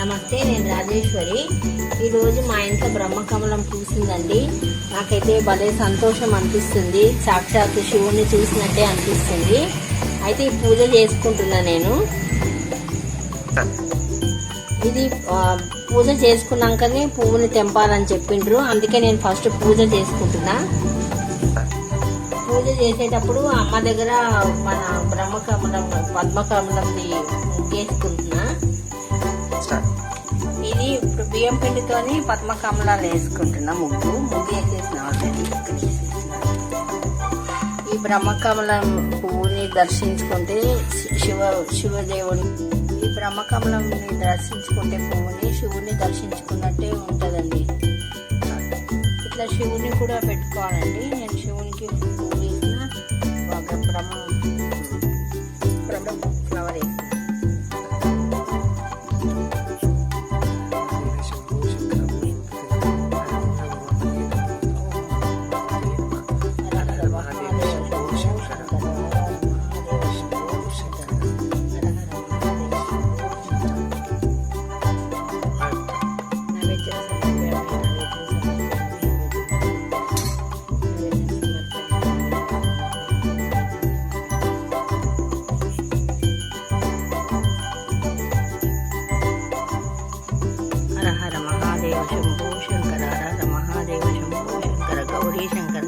నమస్తే నేను రాజేశ్వరి. ఈరోజు మా ఇంట్లో బ్రహ్మకమలం పూసిందండి. నాకైతే భలే సంతోషం అనిపిస్తుంది. సాక్షాత్ శివుణ్ణి చూసినట్టే అనిపిస్తుంది. అయితే ఈ పూజ చేసుకుంటున్నా నేను. ఇది పూజ చేసుకున్నాకనే పువ్వుని తెంపాలని చెప్పిండ్రు. అందుకే నేను ఫస్ట్ పూజ చేసుకుంటున్నా. పూజ చేసేటప్పుడు అమ్మ దగ్గర మన బ్రహ్మకమలం పద్మకమలంది ముగ్గేసుకుంటున్నా బియ్యం పిండితోని పద్మకమలాలు వేసుకుంటున్నా ముగ్గు. ముగ్గు వేసేసిన ఆల్రెడీ ఈ బ్రహ్మకమలం పువ్వుని దర్శించుకుంటే శివ శివదేవుని ఈ బ్రహ్మకమలంని దర్శించుకుంటే పువ్వుని శివుని దర్శించుకున్నట్టే ఉంటుందండి. ఇట్లా శివుని కూడా పెట్టుకోవాలండి. నేను శివునికి शंभो शंकर राधा महादेव शंभो शंकर, गौरी शंकर,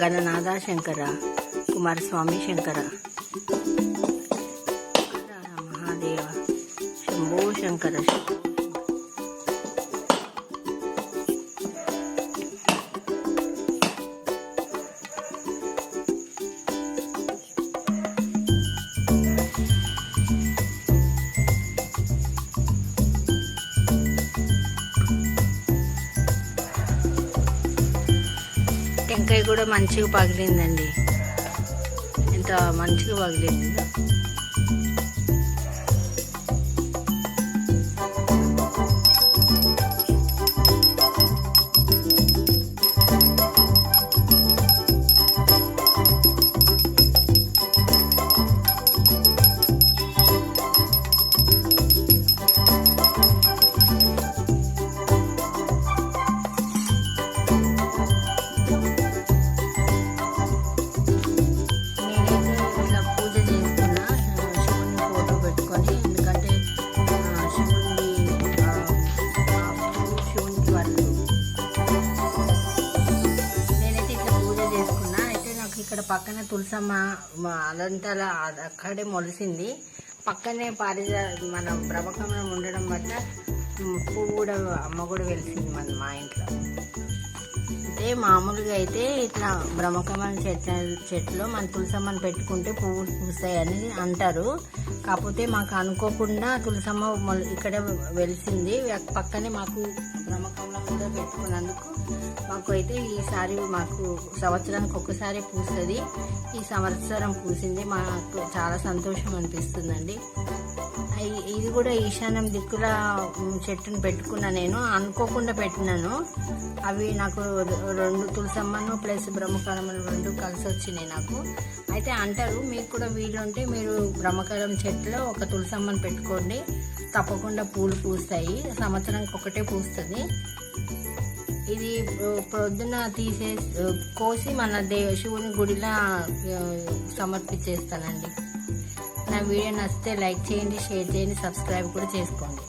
गणनाथ शंकर, कुमारस्वामी शंकर महादेव, शंभो शंकर కాయ కూడా మంచిగా పగిలిందండి. ఎంత మంచిగా పగిలింది. ఇక్కడ పక్కన తులసమ్మ మా అదంతా అక్కడే మొలిసింది. పక్కనే పారిజ మన బ్రహ్మకమలం ఉండడం వల్ల పువ్వు కూడా అమ్మ కూడా వెలిసింది మన మా ఇంట్లో. అయితే మామూలుగా అయితే ఇట్లా బ్రహ్మకమల చెట్ల చెట్లు మన తులసమ్మని పెట్టుకుంటే పువ్వులు పూస్తాయని అంటారు. కాకపోతే మాకు అనుకోకుండా తులసమ్మ ఇక్కడే వెలిసింది. పక్కనే మాకు బ్రహ్మకమలం కూడా పెట్టుకున్నందుకు మాకు అయితే ఈసారి మాకు సంవత్సరానికి ఒక్కసారి పూస్తుంది. ఈ సంవత్సరం పూసింది. మాకు చాలా సంతోషం అనిపిస్తుందండి. ఇది కూడా ఈశాన్యం దిక్కుల చెట్టును పెట్టుకున్నా నేను. అనుకోకుండా పెట్టినాను. అవి నాకు రెండు తులసమ్మను ప్లస్ బ్రహ్మకారములు రెండు కలిసి వచ్చినాయి నాకు. అయితే అంటారు మీకు కూడా వీలుంటే మీరు బ్రహ్మకారం చెట్టులో ఒక తులసమ్మను పెట్టుకోండి. తప్పకుండా పూలు పూస్తాయి. సంవత్సరానికి ఒకటే పూస్తుంది. ఇది ప్రొద్దున తీసే కోసి మన దే శివుని గుడిలో సమర్పించేస్తానండి. నా వీడియో నచ్చితే లైక్ చేయండి షేర్ చేయండి సబ్స్క్రైబ్ కూడా చేసుకోండి.